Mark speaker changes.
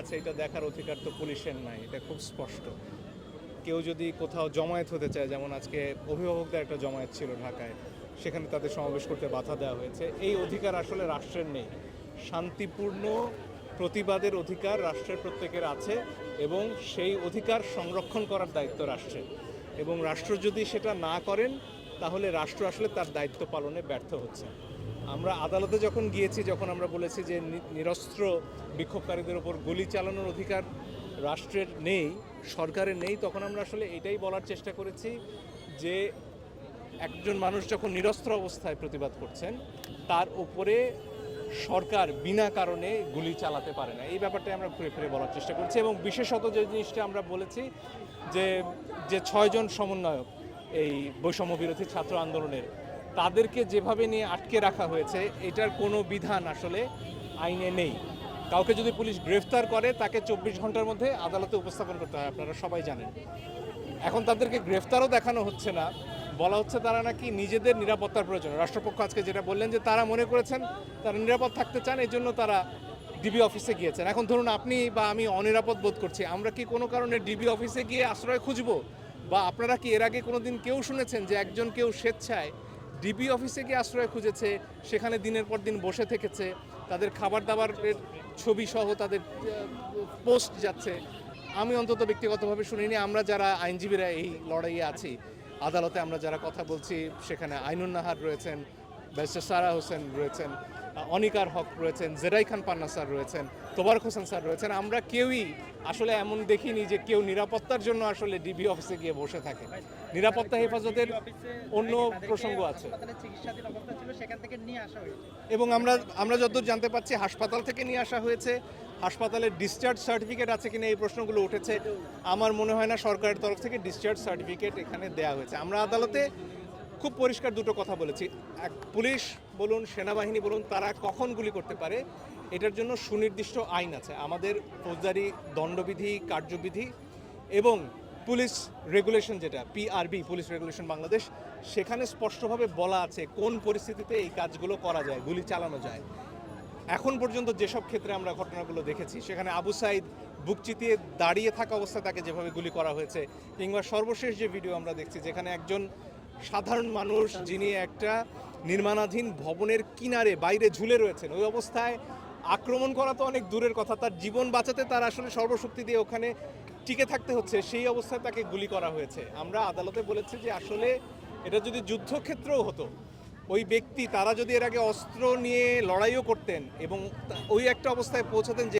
Speaker 1: আছে এটা দেখার অধিকার তো পুলিশের নাই, এটা খুব স্পষ্ট। কেউ যদি কোথাও জমায়েত হতে চায়, যেমন আজকে অভিভাবকদের একটা জমায়েত ছিল ঢাকায়, সেখানে তাদের সমাবেশ করতে বাধা দেওয়া হয়েছে। এই অধিকার আসলে রাষ্ট্রের নেই। শান্তিপূর্ণ প্রতিবাদের অধিকার রাষ্ট্রের প্রত্যেকের আছে এবং সেই অধিকার সংরক্ষণ করার দায়িত্ব রাষ্ট্রের। এবং রাষ্ট্র যদি সেটা না করেন তাহলে রাষ্ট্র আসলে তার দায়িত্ব পালনে ব্যর্থ হচ্ছে। আমরা আদালতে যখন গিয়েছি, যখন আমরা বলেছি যে নিরস্ত্র বিক্ষোভকারীদের ওপর গুলি চালানোর অধিকার রাষ্ট্রের নেই, সরকারের নেই, তখন আমরা আসলে এটাই বলার চেষ্টা করেছি যে একজন মানুষ যখন নিরস্ত্র অবস্থায় প্রতিবাদ করছেন, তার উপরে সরকার বিনা কারণে গুলি চালাতে পারে না। এই ব্যাপারটা আমরা ঘুরে ফিরে বলার চেষ্টা করছি এবং বিশেষত যে জিনিসটা আমরা বলেছি যে যে ছয়জন সমন্বয়ক এই বৈষম্য বিরোধী ছাত্র আন্দোলনের। তাদেরকে যেভাবে নিয়ে আটকে রাখা হয়েছে, এটার কোনো বিধান আসলে আইনে নেই। কাউকে যদি পুলিশ গ্রেফতার করে, তাকে চব্বিশ ঘণ্টার মধ্যে আদালতে উপস্থাপন করতে হয়, আপনারা সবাই জানেন। এখন তাদেরকে গ্রেফতারও দেখানো হচ্ছে না। বলা হচ্ছে তারা নাকি নিজেদের নিরাপত্তার প্রয়োজন। রাষ্ট্রপক্ষ আজকে যেটা বললেন যে তারা মনে করেছেন তারা নিরাপদ থাকতে চান, এই জন্য তারা ডিবি অফিসে গিয়েছেন। এখন ধরুন আপনি বা আমি অনিরাপদ বোধ করছি। আমরা কি কোনো কারণে ডিবি অফিসে গিয়ে আশ্রয় খুঁজবো? বা আপনারা কি এর আগে কোনো দিন কেউ শুনেছেন যে একজন কেউ স্বেচ্ছায় ডিবি অফিসে গিয়ে আশ্রয় খুঁজেছে, সেখানে দিনের পর দিন বসে থেকেছে, তাদের খাবার দাবারের ছবি সহ তাদের পোস্ট যাচ্ছে? আমি অন্তত ব্যক্তিগতভাবে শুনিনি, আমরা যারা আইনজীবীরা এই লড়াইয়ে আছি, আদালতে আমরা যারা কথা বলছি, সেখানে আইনুন নাহার রয়েছেন, ব্যারিস্টার সারা হোসেন রয়েছেন। অনিকার হক রয়েছেন, জেরাই খান পান্না স্যার রয়েছেন, তোবারক হোসেন স্যার রয়েছেন। আমরা কেউই আসলে এমন দেখিনি যে কেউ নিরাপত্তার জন্য আসলে ডিবি অফিসে গিয়ে বসে থাকে। নিরাপত্তা হেফাজতের অন্য প্রসঙ্গ আছে। এবং আমরা আমরা যতদূর জানতে পারছি, হাসপাতাল থেকে নিয়ে আসা হয়েছে। হাসপাতালের ডিসচার্জ সার্টিফিকেট আছে কিনা এই প্রশ্নগুলো উঠেছে। আমার মনে হয় না সরকারের তরফ থেকে ডিসচার্জ সার্টিফিকেট এখানে দেয়া হয়েছে। আমরা আদালতে খুব পরিষ্কার দুটো কথা বলেছি। এক, পুলিশ বলুন, সেনাবাহিনী বলুন, তারা কখন গুলি করতে পারে, এটার জন্য সুনির্দিষ্ট আইন আছে। আমাদের ফৌজদারি দণ্ডবিধি, কার্যবিধি এবং পুলিশ রেগুলেশন যেটা পিআরবি পুলিশ রেগুলেশন বাংলাদেশ, সেখানে স্পষ্টভাবে বলা আছে কোন পরিস্থিতিতে এই কাজগুলো করা যায়, গুলি চালানো যায়। এখন পর্যন্ত যেসব ক্ষেত্রে আমরা ঘটনাগুলো দেখেছি, সেখানে আবু সাইদ বুক চিতিয়ে দাঁড়িয়ে থাকা অবস্থায় তাকে যেভাবে গুলি করা হয়েছে, কিংবা সর্বশেষ যে ভিডিও আমরা দেখছি, যেখানে একজন সাধারণ মানুষ, যিনি একটা নির্মাণাধীন ভবনের কিনারে বাইরে ঝুলে রয়েছেন। ওই অবস্থায় আক্রমণ করা তো অনেক দূরের কথা, তার জীবন বাঁচাতে তার আসলে সর্বশক্তি দিয়ে ওখানে টিকে থাকতে হচ্ছে, সেই অবস্থায় তাকে গুলি করা হয়েছে। আমরা আদালতে বলেছি যে আসলে এটা যদি যুদ্ধক্ষেত্রও হতো, ওই ব্যক্তি, তারা যদি এর আগে অস্ত্র নিয়ে লড়াইও করতেন এবং ওই একটা অবস্থায় পৌঁছতেন যে